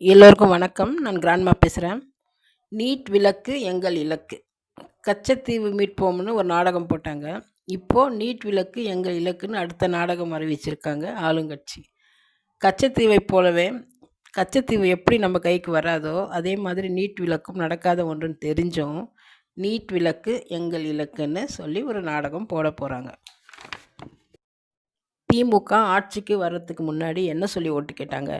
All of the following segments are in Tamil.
எல்லோருக்கும் வணக்கம். நான் கிராண்ட்மா பேசுகிறேன் நீட் விளக்கு எங்கள் இலக்கு. கச்சத்தீவு மீட்போம்னு ஒரு நாடகம் போட்டாங்க. இப்போது நீட் விளக்கு எங்கள் இலக்குன்னு அடுத்த நாடகம் அறிவிச்சிருக்காங்க ஆளுங்கட்சி. கச்சத்தீவை போலவே கச்சத்தீவு எப்படி நம்ம கைக்கு வராதோ அதே மாதிரி நீட் விளக்கும் நடக்காத ஒன்றுன்னு தெரிஞ்சும் நீட் விளக்கு எங்கள் இலக்குன்னு சொல்லி ஒரு நாடகம் போட போகிறாங்க திமுக ஆட்சிக்கு வர்றதுக்கு முன்னாடி என்ன சொல்லி ஓட்டு கேட்டாங்க?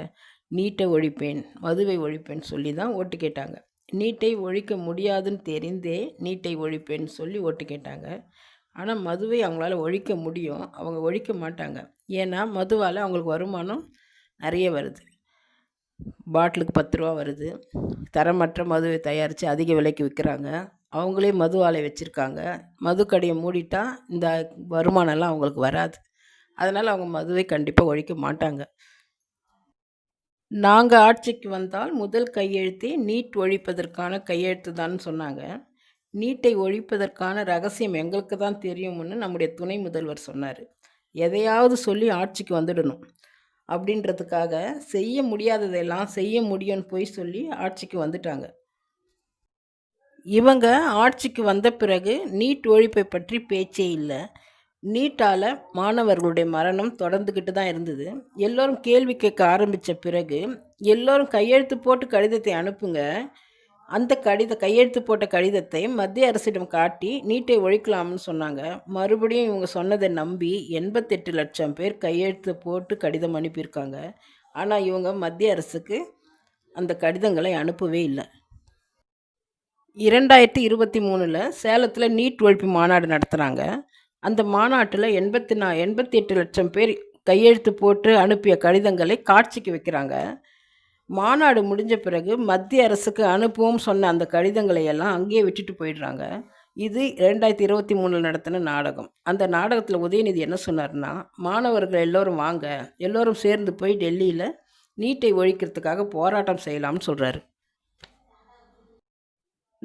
நீட்டை ஒழிப்பேன் மதுவை ஒழிப்பேன் சொல்லி தான் ஓட்டு கேட்டாங்க. நீட்டை ஒழிக்க முடியாதுன்னு தெரிந்தே நீட்டை ஒழிப்பேன்னு சொல்லி ஓட்டு கேட்டாங்க. ஆனால் மதுவை அவங்களால ஒழிக்க முடியும். அவங்க ஒழிக்க மாட்டாங்க. ஏன்னா மதுவால் அவங்களுக்கு வருமானம் நிறைய வருது. பாட்டிலுக்கு பத்து ரூபா வருது. தரமற்ற மதுவை தயாரித்து அதிக விலைக்கு விற்கிறாங்க. அவங்களே மது ஆலை வச்சுருக்காங்க. மது கடையை மூடிட்டால் இந்த வருமானம்லாம் அவங்களுக்கு வராது. அதனால் அவங்க மதுவை கண்டிப்பாக ஒழிக்க மாட்டாங்க. நாங்கள் ஆட்சிக்கு வந்தால் முதல் கையெழுத்தே நீட் ஒழிப்பதற்கான கையெழுத்து தான் சொன்னாங்க. நீட்டை ஒழிப்பதற்கான ரகசியம் எங்களுக்கு தான் தெரியும்னு நம்முடைய துணை முதல்வர் சொன்னார். எதையாவது சொல்லி ஆட்சிக்கு வந்துடணும். அப்படின்றதுக்காக செய்ய முடியாததெல்லாம் செய்ய முடியும்னு போய் சொல்லி ஆட்சிக்கு வந்துட்டாங்க. இவங்க ஆட்சிக்கு வந்த பிறகு நீட் ஒழிப்பை பற்றி பேச்சே இல்லை. நீட்டால் மாணவர்களுடைய மரணம் தொடர்ந்துக்கிட்டு தான் இருந்தது. எல்லோரும் கேள்வி கேட்க ஆரம்பித்த பிறகு எல்லோரும் கையெழுத்து போட்டு கடிதத்தை அனுப்புங்க. அந்த கடித கையெழுத்து போட்ட கடிதத்தை மத்திய அரசிடம் காட்டி நீட்டை ஒழிக்கலாம்னு சொன்னாங்க. மறுபடியும் இவங்க சொன்னதை நம்பி எண்பத்தெட்டு லட்சம் பேர் கையெழுத்து போட்டு கடிதம் அனுப்பியிருக்காங்க. ஆனால் இவங்க மத்திய அரசுக்கு அந்த கடிதங்களை அனுப்பவே இல்லை. இரண்டாயிரத்தி இருபத்தி மூணில் சேலத்தில் நீட் ஒழிப்பு மாநாடு நடத்துகிறாங்க அந்த மாநாட்டில் எண்பத்தி நா எண்பத்தி எட்டு லட்சம் பேர் கையெழுத்து போட்டு அனுப்பிய கடிதங்களை காட்சிக்கு வைக்கிறாங்க. மாநாடு முடிஞ்ச பிறகு மத்திய அரசுக்கு அனுப்புவோம் சொன்ன அந்த கடிதங்களை எல்லாம் அங்கேயே விட்டுட்டு போயிடுறாங்க. இது ரெண்டாயிரத்தி இருபத்தி மூணில் நடத்தின நாடகம். அந்த நாடகத்தில் உதயநிதி என்ன சொன்னார்னா மாணவர்கள் எல்லோரும் வாங்க எல்லோரும் சேர்ந்து போய் டெல்லியில் நீட்டை ஒழிக்கிறதுக்காக போராட்டம் செய்யலாம்னு சொல்கிறாரு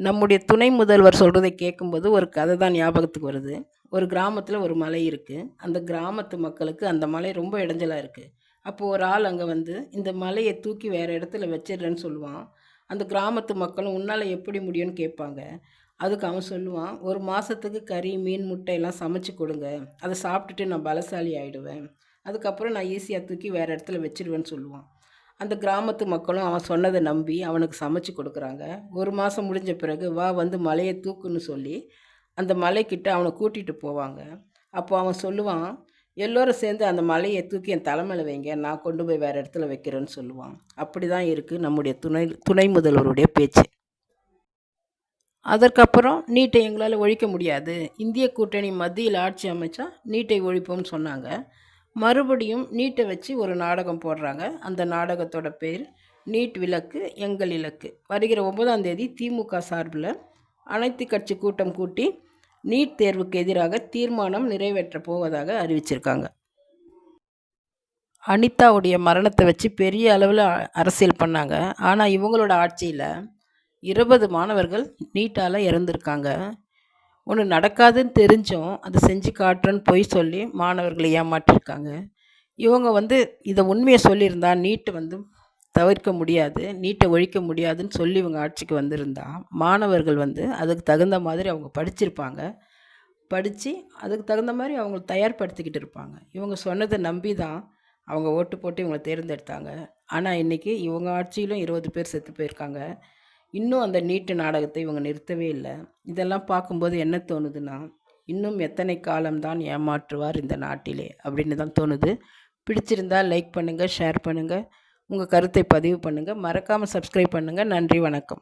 நம்முடைய துணை முதல்வர் சொல்கிறதை கேட்கும்போது ஒரு கதை தான் ஞாபகத்துக்கு வருது. ஒரு கிராமத்தில் ஒரு மலை இருக்குது அந்த கிராமத்து மக்களுக்கு அந்த மலை ரொம்ப இடைஞ்சலாக இருக்குது அப்போது ஒரு ஆள் அங்கே வந்து இந்த மலையை தூக்கி வேறு இடத்துல வச்சிடுறேன்னு சொல்லுவான். அந்த கிராமத்து மக்களும் உன்னால் எப்படி முடியும்னு கேட்பாங்க. அதுக்கு அவன் சொல்லுவான் ஒரு மாதத்துக்கு கறி மீன் முட்டையெல்லாம் சமைச்சு கொடுங்க. அதை சாப்பிட்டுட்டு நான் பலசாலி ஆகிடுவேன் அதுக்கப்புறம் நான் ஈஸியாக தூக்கி வேறு இடத்துல வச்சிடுவேன்னு சொல்லுவான். அந்த கிராமத்து மக்களும் அவன் சொன்னதை நம்பி அவனுக்கு சமைச்சு கொடுக்குறாங்க. ஒரு மாதம் முடிஞ்ச பிறகு வா வந்து மலையை தூக்குன்னு சொல்லி அந்த மலைக்கிட்ட அவனை கூட்டிகிட்டு போவாங்க. அப்போ அவன் சொல்லுவான் எல்லோரும் சேர்ந்து அந்த மலையை தூக்கி என் தலைமையில் வைங்க. நான் கொண்டு போய் வேறு இடத்துல வைக்கிறேன்னு சொல்லுவான். அப்படி தான் இருக்குது நம்முடைய துணை துணை முதல்வருடைய பேச்சு. அதற்கப்புறம் நீட்டை எங்களால் ஒழிக்க முடியாது. இந்திய கூட்டணி மத்தியில் ஆட்சி அமைச்சா நீட்டை ஒழிப்போம்னு சொன்னாங்க. மறுபடியும் நீட்டை வச்சு ஒரு நாடகம் போடுறாங்க. அந்த நாடகத்தோட பேர் நீட் விளக்கு எங்கள் இலக்கு. வருகிற ஒன்பதாம் தேதி திமுக சார்பில் அனைத்து கட்சி கூட்டம் கூட்டி நீட் தேர்வுக்கு எதிராக தீர்மானம் நிறைவேற்றப் போவதாக அறிவிச்சிருக்காங்க. அனிதாவுடைய மரணத்தை வச்சு பெரிய அளவில் அரசியல் பண்ணாங்க. ஆனால் இவங்களோட ஆட்சியில் இருபது மாணவர்கள் நீட்டால் இறந்துருக்காங்க. ஒன்று நடக்காதுன்னு தெரிஞ்சும் அதை செஞ்சு காட்டுறேன்னு பொய் சொல்லி மாணவர்களை ஏமாற்றிருக்காங்க. இவங்க வந்து இதை உண்மையை சொல்லியிருந்தா நீட்டு வந்து தவிர்க்க முடியாது நீட்டை ஒழிக்க முடியாதுன்னு சொல்லி இவங்க ஆட்சிக்கு வந்திருந்தா மாணவர்கள் வந்து அதுக்கு தகுந்த மாதிரி அவங்க படிச்சிருப்பாங்க. படித்து அதுக்கு தகுந்த மாதிரி அவங்க தயார்படுத்திக்கிட்டு இருப்பாங்க. இவங்க சொன்னதை நம்பி தான் அவங்க ஓட்டு போட்டு இவங்களை தேர்ந்தெடுத்தாங்க. ஆனால் இன்றைக்கி இவங்க ஆட்சியிலும் இருபது பேர் செத்து போயிருக்காங்க. இன்னும் அந்த நீட்டு நாடகத்தை இவங்க நிறுத்தவே இல்லை. இதெல்லாம் பார்க்கும்போது என்ன தோணுதுன்னா இன்னும் எத்தனை காலம்தான் ஏமாற்றுவார் இந்த நாட்டிலே அப்படின்னு தான் தோணுது. பிடிச்சிருந்தால் லைக் பண்ணுங்கள் ஷேர் பண்ணுங்கள் உங்கள் கருத்தை பதிவு பண்ணுங்கள் மறக்காமல் சப்ஸ்கிரைப் பண்ணுங்கள் நன்றி வணக்கம்.